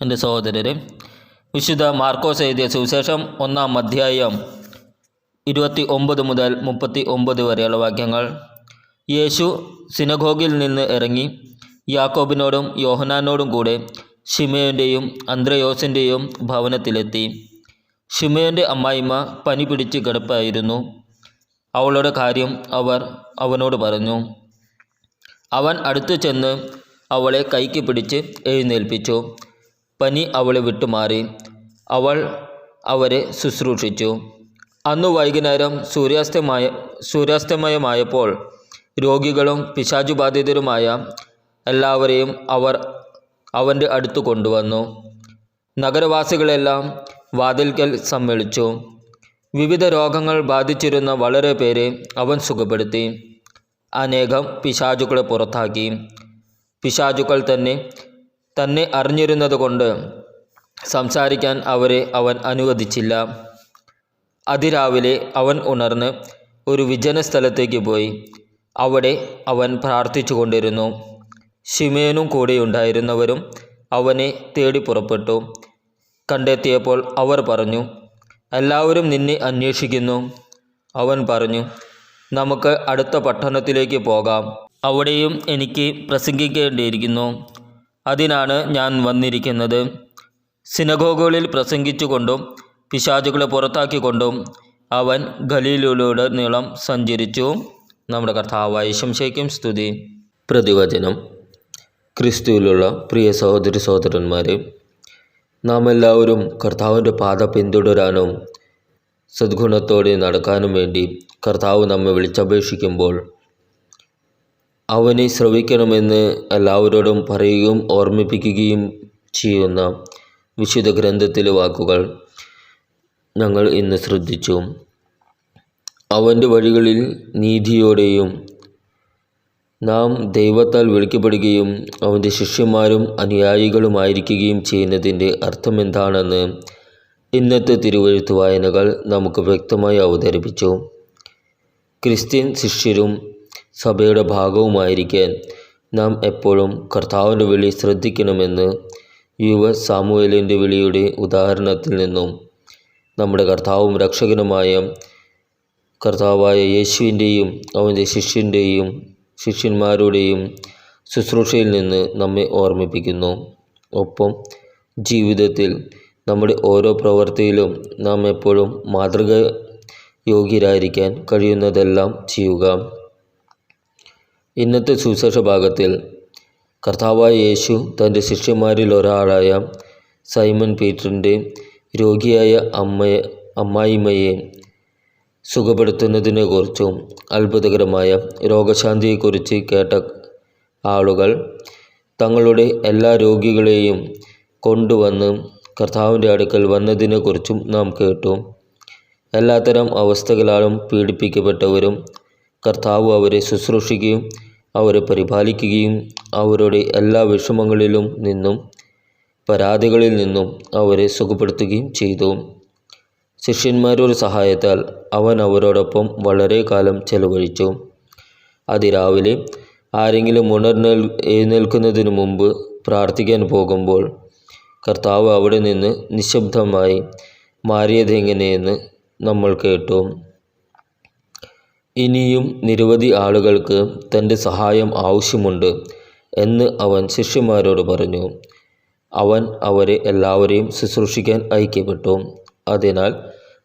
എന്റെ സഹോദരരെ വിശുദ്ധ മാർക്കോസ് എഴുതിയ സുവിശേഷം ഒന്നാം അധ്യായം ഇരുപത്തി ഒമ്പത് മുതൽ മുപ്പത്തി ഒമ്പത് വരെയുള്ള വാക്യങ്ങൾ. യേശു സിനഗോഗിൽ നിന്ന് ഇറങ്ങി യാക്കോബിനോടും യോഹനാനോടും കൂടെ ഷിമയോന്റെയും അന്ത്രയോസിന്റെയും ഭവനത്തിലെത്തി. ഷിമയോന്റെ അമ്മായിമ്മ പനി പിടിച്ച് കിടപ്പായിരുന്നു. അവളുടെ കാര്യം അവർ അവനോട് പറഞ്ഞു. അവൻ അടുത്തു ചെന്ന് അവളെ കൈക്ക് പിടിച്ച് എഴുന്നേൽപ്പിച്ചു. പനി അവളെ വിട്ടുമാറി. അവൾ അവരെ ശുശ്രൂഷിച്ചു. അന്ന് വൈകുന്നേരം സൂര്യാസ്തമായ സൂര്യാസ്തമയമായപ്പോൾ രോഗികളും പിശാചുബാധിതരുമായ എല്ലാവരെയും അവർ അവന്റെ അടുത്ത് കൊണ്ടുവന്നു. നഗരവാസികളെല്ലാം വാതിൽക്കൽ സമ്മേളിച്ചു. വിവിധ രോഗങ്ങൾ ബാധിച്ചിരുന്ന വളരെ പേരെ അവൻ സുഖപ്പെടുത്തി. അനേകം പിശാചുക്കളെ പുറത്താക്കി. പിശാചുക്കൾ തന്നെ തന്നെ അറിഞ്ഞിരുന്നതുകൊണ്ട് സംസാരിക്കാൻ അവരെ അവൻ അനുവദിച്ചില്ല. അതിരാവിലെ അവൻ ഉണർന്ന് ഒരു വിജന സ്ഥലത്തേക്ക് പോയി. അവിടെ അവൻ പ്രാർത്ഥിച്ചു കൊണ്ടിരുന്നു ഷിമേനും കൂടെയുണ്ടായിരുന്നവരും അവനെ തേടി പുറപ്പെട്ടു. കണ്ടെത്തിയപ്പോൾ അവർ പറഞ്ഞു എല്ലാവരും നിന്നെ അന്വേഷിക്കുന്നു. അവൻ പറഞ്ഞു നമുക്ക് അടുത്ത പട്ടണത്തിലേക്ക് പോകാം. അവിടെയും എനിക്ക് പ്രസംഗിക്കേണ്ടിയിരിക്കുന്നു. അതിനാണ് ഞാൻ വന്നിരിക്കുന്നത്. സിനഗോഗുകളിൽ പ്രസംഗിച്ചുകൊണ്ടും പിശാചുകളെ പുറത്താക്കിക്കൊണ്ടും അവൻ ഗലീലയിലൂടെ നീളം സഞ്ചരിച്ചു. നമ്മുടെ കർത്താവായ ശംശയ്ക്കും സ്തുതി. പ്രതിവചനം. ക്രിസ്തുവിലുള്ള പ്രിയ സഹോദരി സഹോദരന്മാരെ നാം എല്ലാവരും കർത്താവിന്റെ പാത പിന്തുടരാനും സദ്ഗുണത്തോടെ നടക്കാനും വേണ്ടി കർത്താവ് നമ്മെ വിളിച്ചപേക്ഷിക്കുമ്പോൾ അവനെ ശ്രവിക്കണമെന്ന് എല്ലാവരോടും പറയുകയും ഓർമ്മിപ്പിക്കുകയും ചെയ്യുന്ന വിശുദ്ധ ഗ്രന്ഥത്തിലെ വാക്കുകൾ ഞങ്ങൾ ഇന്ന് ശ്രദ്ധിച്ചു. അവന്റെ വഴികളിൽ നീതിയോടെയും നാം ദൈവത്താൽ വിളിക്കപ്പെടുകയും അവന്റെ ശിഷ്യന്മാരും അനുയായികളുമായിരിക്കുകയും ചെയ്യുന്നതിന്റെ അർത്ഥമെന്താണെന്ന് ഇന്നത്തെ തിരുവഴുത്ത് വായനകൾ നമുക്ക് വ്യക്തമായി അവതരിപ്പിച്ചു. ക്രിസ്ത്യൻ ശിഷ്യരും സഭയുടെ ഭാഗവുമായിരിക്കാൻ നാം എപ്പോഴും കർത്താവിന്റെ വിളി ശ്രദ്ധിക്കണമെന്ന് യുവ സാമുവേലിന്റെ വിളിയുടെ ഉദാഹരണത്തിൽ നിന്നും നമ്മുടെ കർത്താവും രക്ഷകനുമായ കർത്താവായ യേശുവിന്റെയും അവന്റെ ശിഷ്യന്റെയും ശിഷ്യന്മാരുടെയും ശുശ്രൂഷയിൽ നിന്ന് നമ്മെ ഓർമ്മിപ്പിക്കുന്നു. ഒപ്പം ജീവിതത്തിൽ നമ്മുടെ ഓരോ പ്രവൃത്തിയിലും നാം എപ്പോഴും മാതൃക യോഗ്യരായിരിക്കാൻ കഴിയുന്നതെല്ലാം ചെയ്യുക. ഇന്നത്തെ സുവിശേഷ ഭാഗത്തിൽ കർത്താവായ യേശു തന്റെ ശിഷ്യന്മാരിൽ ഒരാളായ സൈമൻ പീറ്ററിന്റെ രോഗിയായ അമ്മയെ അമ്മായിമ്മയെ സുഖപ്പെടുത്തുന്നതിനെക്കുറിച്ചും അത്ഭുതകരമായ രോഗശാന്തിയെക്കുറിച്ച് കേട്ട ആളുകൾ തങ്ങളുടെ എല്ലാ രോഗികളെയും കൊണ്ടുവന്ന് കർത്താവിന്റെ അടുക്കൽ വന്നതിനെക്കുറിച്ചും നാം കേട്ടു. എല്ലാത്തരം അവസ്ഥകളാലും പീഡിപ്പിക്കപ്പെട്ടവരും കർത്താവ് അവരെ ശുശ്രൂഷിക്കുകയും അവരെ പരിപാലിക്കുകയും അവരുടെ എല്ലാ വിഷമങ്ങളിലും നിന്നും പരാതികളിൽ നിന്നും അവരെ സുഖപ്പെടുത്തുകയും ചെയ്തു. ശിഷ്യന്മാരുടെ സഹായത്താൽ അവൻ അവരോടൊപ്പം വളരെ കാലം ചെലവഴിച്ചു. അതിരാവിലെ ആരെങ്കിലും ഉണർന്നേൽ എഴുന്നേൽക്കുന്നതിന് മുമ്പ് പ്രാർത്ഥിക്കാൻ പോകുമ്പോൾ കർത്താവ് അവിടെ നിന്ന് നിശബ്ദമായി മാറിയതെങ്ങനെയെന്ന് നമ്മൾ കേട്ടു. ഇനിയും നിരവധി ആളുകൾക്ക് തന്റെ സഹായം ആവശ്യമുണ്ട് എന്ന് അവൻ ശിഷ്യന്മാരോട് പറഞ്ഞു. അവൻ അവരെ എല്ലാവരെയും ശുശ്രൂഷിക്കാൻ ഐക്യപ്പെട്ടു. അതിനാൽ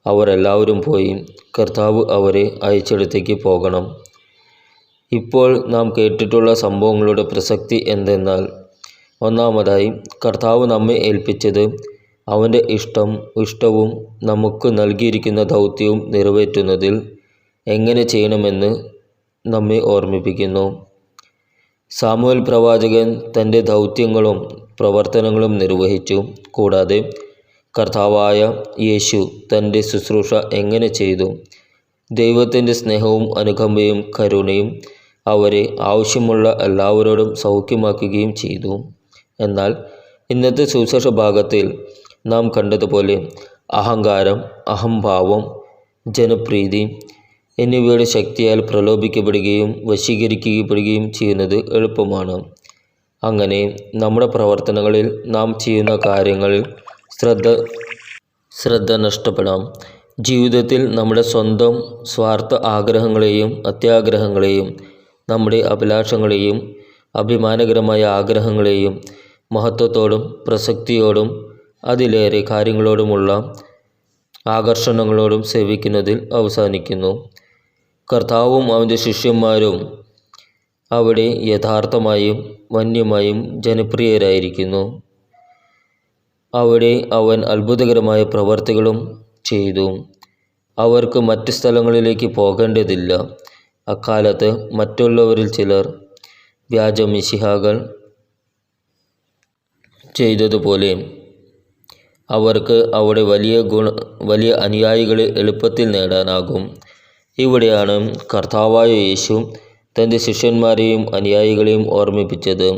അവരെല്ലാവരും പോയി കർത്താവ് അവരെ അയച്ചിടത്തേക്ക് പോകണം. ഇപ്പോൾ നാം കേട്ടിട്ടുള്ള സംഭവങ്ങളുടെ പ്രസക്തി എന്തെന്നാൽ ഒന്നാമതായി കർത്താവ് നമ്മെ ഏൽപ്പിച്ചത് അവന്റെ ഇഷ്ടം ഇഷ്ടവും നമുക്ക് നൽകിയിരിക്കുന്ന ദൗത്യവും നിറവേറ്റുന്നതിൽ എങ്ങനെ ചെയ്യണമെന്ന് നമ്മെ ഓർമ്മിപ്പിക്കുന്നു. സാമുവൽ പ്രവാചകൻ തന്റെ ദൗത്യങ്ങളും പ്രവർത്തനങ്ങളും നിർവഹിച്ചു. കൂടാതെ കർത്താവായ യേശു തന്റെ ശുശ്രൂഷ എങ്ങനെ ചെയ്തു. ദൈവത്തിന്റെ സ്നേഹവും അനുകമ്പയും കരുണയും അവരെ ആവശ്യമുള്ള എല്ലാവരോടും സൗഖ്യമാക്കുകയും ചെയ്തു. എന്നാൽ ഇന്നത്തെ സുവിശേഷ ഭാഗത്തിൽ നാം കണ്ടതുപോലെ അഹങ്കാരം അഹംഭാവം ജനപ്രീതി എന്നിവയുടെ ശക്തിയാൽ പ്രലോഭിക്കപ്പെടുകയും വശീകരിക്കപ്പെടുകയും ചെയ്യുന്നത് എളുപ്പമാണ്. അങ്ങനെ നമ്മുടെ പ്രവർത്തനങ്ങളിൽ നാം ചെയ്യുന്ന കാര്യങ്ങളിൽ ശ്രദ്ധ ശ്രദ്ധ നഷ്ടപ്പെടാം. ജീവിതത്തിൽ നമ്മുടെ സ്വന്തം സ്വാർത്ഥ ആഗ്രഹങ്ങളെയും അത്യാഗ്രഹങ്ങളെയും നമ്മുടെ അഭിലാഷങ്ങളെയും അഭിമാനകരമായ ആഗ്രഹങ്ങളെയും മഹത്വത്തോടും പ്രസക്തിയോടും അതിലേറെ കാര്യങ്ങളോടുമുള്ള ആകർഷണങ്ങളോടും സേവിക്കുന്നതിൽ അവസാനിക്കുന്നു. കർത്താവും അവന്റെ ശിഷ്യന്മാരും അവിടെ യഥാർത്ഥമായും വന്യമായും ജനപ്രിയരായിരിക്കുന്നു. അവിടെ അവൻ അത്ഭുതകരമായ പ്രവർത്തികളും ചെയ്തു. അവർക്ക് മറ്റ് സ്ഥലങ്ങളിലേക്ക് പോകേണ്ടതില്ല. അക്കാലത്ത് മറ്റുള്ളവരിൽ ചിലർ വ്യാജ മിശിഹാകൾ ചെയ്തതുപോലെ അവർക്ക് അവിടെ വലിയ ഗുണ വലിയ അനുയായികളെ എളുപ്പത്തിൽ നേടാനാകും. ഇവിടെയാണ് കർത്താവായ യേശു തന്റെ ശിഷ്യന്മാരെയും അനുയായികളെയും ഓർമ്മിപ്പിച്ചത്.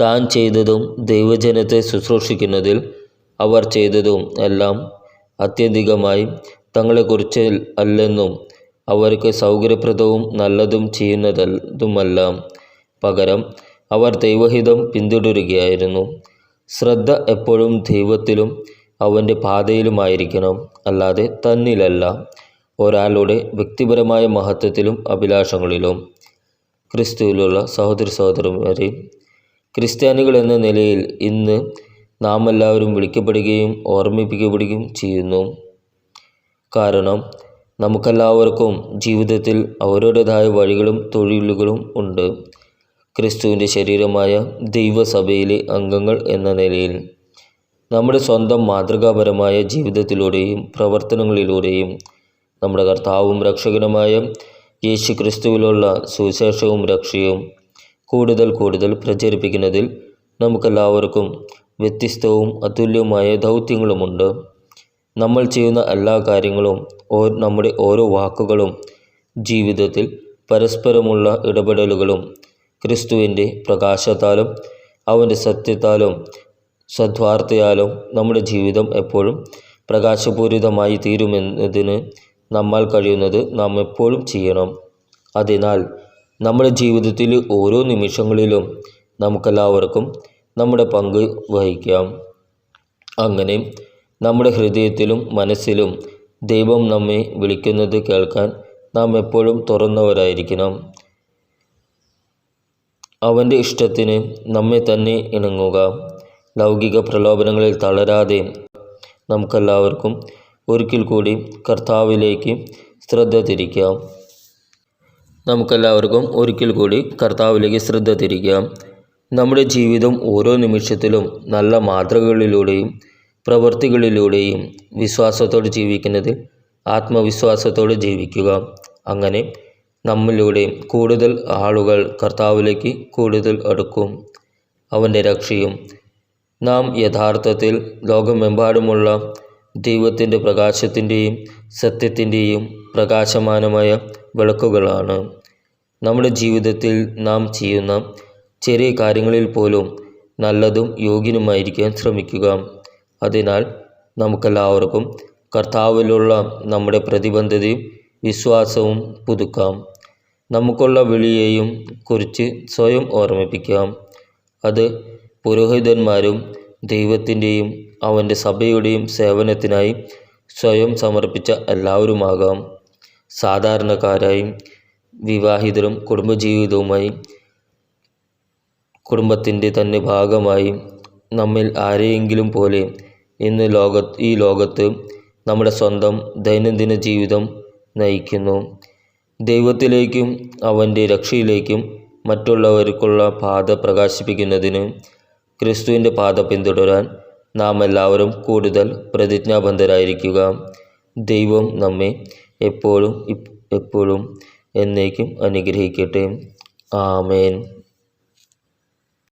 താൻ ചെയ്തതും ദൈവജനത്തെ ശുശ്രൂഷിക്കുന്നതിൽ അവർ ചെയ്തതും എല്ലാം അത്യന്തികമായി തങ്ങളെക്കുറിച്ച് അല്ലെന്നും അവർക്ക് സൗകര്യപ്രദവും നല്ലതും ചെയ്യുന്നതുമല്ല. പകരം അവർ ദൈവഹിതം പിന്തുടരുകയായിരുന്നു. ശ്രദ്ധ എപ്പോഴും ദൈവത്തിലും അവന്റെ പാതയിലുമായിരിക്കണം. അല്ലാതെ തന്നിലല്ല. ഒരാളുടെ വ്യക്തിപരമായ മഹത്വത്തിലും അഭിലാഷങ്ങളിലും ക്രിസ്തുവിലുള്ള സഹോദര സഹോദരന്മാരെ ക്രിസ്ത്യാനികൾ എന്ന നിലയിൽ ഇന്ന് നാം എല്ലാവരും വിളിക്കപ്പെടുകയും ഓർമ്മിപ്പിക്കപ്പെടുകയും ചെയ്യുന്നു. കാരണം നമുക്കെല്ലാവർക്കും ജീവിതത്തിൽ അവരുടേതായ വഴികളും തൊഴിലുകളും ഉണ്ട്. ക്രിസ്തുവിന്റെ ശരീരമായ ദൈവസഭയിലെ അംഗങ്ങൾ എന്ന നിലയിൽ നമ്മുടെ സ്വന്തം മാതൃകാപരമായ ജീവിതത്തിലൂടെയും പ്രവർത്തനങ്ങളിലൂടെയും നമ്മുടെ കർത്താവും രക്ഷകനുമായ യേശു ക്രിസ്തുവിലുള്ള സുവിശേഷവും രക്ഷയും കൂടുതൽ കൂടുതൽ പ്രചരിപ്പിക്കുന്നതിൽ നമുക്കെല്ലാവർക്കും വ്യത്യസ്തവും അതുല്യവുമായ ദൗത്യങ്ങളുമുണ്ട്. നമ്മൾ ചെയ്യുന്ന എല്ലാ കാര്യങ്ങളും നമ്മുടെ ഓരോ വാക്കുകളും ജീവിതത്തിൽ പരസ്പരമുള്ള ഇടപെടലുകളും ക്രിസ്തുവിന്റെ പ്രകാശത്താലും അവന്റെ സത്യത്താലും സദ്വാർത്തയാലും നമ്മുടെ ജീവിതം എപ്പോഴും പ്രകാശപൂരിതമായി തീരുമെന്നതിന് നമ്മാൽ കഴിയുന്നത് നാം എപ്പോഴും ചെയ്യണം. അതിനാൽ നമ്മുടെ ജീവിതത്തിൽ ഓരോ നിമിഷങ്ങളിലും നമുക്കെല്ലാവർക്കും നമ്മുടെ പങ്ക് വഹിക്കാം. അങ്ങനെ നമ്മുടെ ഹൃദയത്തിലും മനസ്സിലും ദൈവം നമ്മെ വിളിക്കുന്നത് കേൾക്കാൻ നാം എപ്പോഴും തുറന്നവരായിരിക്കണം. അവന്റെ ഇഷ്ടത്തിന് നമ്മെ തന്നെ ഇണങ്ങുക. ലൗകിക പ്രലോഭനങ്ങളിൽ തളരാതെ നമുക്കെല്ലാവർക്കും ഒരിക്കൽ കൂടി കർത്താവിലേക്ക് ശ്രദ്ധ തിരിക്കാം. നമുക്കെല്ലാവർക്കും ഒരിക്കൽ കൂടി കർത്താവിലേക്ക് ശ്രദ്ധ തിരിക്കാം. നമ്മുടെ ജീവിതം ഓരോ നിമിഷത്തിലും നല്ല മാതൃകകളിലൂടെയും പ്രവൃത്തികളിലൂടെയും വിശ്വാസത്തോടെ ജീവിക്കുന്നതിൽ ആത്മവിശ്വാസത്തോടെ ജീവിക്കുക. അങ്ങനെ നമ്മിലൂടെ കൂടുതൽ ആളുകൾ കർത്താവിലേക്ക് കൂടുതൽ അടുക്കും. അവന്റെ രക്ഷയും നാം യഥാർത്ഥത്തിൽ ലോകമെമ്പാടുമുള്ള ദൈവത്തിന്റെ പ്രകാശത്തിന്റെയും സത്യത്തിന്റെയും പ്രകാശമാനമായ വിളക്കുകളാണ്. നമ്മുടെ ജീവിതത്തിൽ നാം ചെയ്യുന്ന ചെറിയ കാര്യങ്ങളിൽ പോലും നല്ലതും യോഗ്യനുമായിരിക്കാൻ ശ്രമിക്കുക. അതിനാൽ നമുക്കെല്ലാവർക്കും കർത്താവിലുള്ള നമ്മുടെ പ്രതിബദ്ധതയും വിശ്വാസവും പുതുക്കാം. നമുക്കുള്ള വിളിയെയും കുറിച്ച് സ്വയം ഓർമ്മിപ്പിക്കാം. അത് പുരോഹിതന്മാരും ദൈവത്തിന്റെയും അവന്റെ സഭയുടെയും സേവനത്തിനായി സ്വയം സമർപ്പിച്ച എല്ലാവരുമാകാം. സാധാരണക്കാരായും വിവാഹിതരും കുടുംബജീവിതവുമായി കുടുംബത്തിന്റെ തന്നെ ഭാഗമായി നമ്മിൽ ആരെയെങ്കിലും പോലെ ഇന്ന് ലോക ഈ ലോകത്ത് നമ്മുടെ സ്വന്തം ദൈനംദിന ജീവിതം നയിക്കുന്നു. ദൈവത്തിലേക്കും അവന്റെ രക്ഷയിലേക്കും മറ്റുള്ളവർക്കുള്ള പാത പ്രകാശിപ്പിക്കുന്നതിന് ക്രിസ്തുവിന്റെ പാത പിന്തുടരാൻ നാം എല്ലാവരും കൂടുതൽ പ്രതിജ്ഞാബദ്ധരായിരിക്കുക. ദൈവം നമ്മെ എപ്പോഴും എപ്പോഴും എന്നേക്കും അനുഗ്രഹിക്കട്ടെ. ആമേൻ.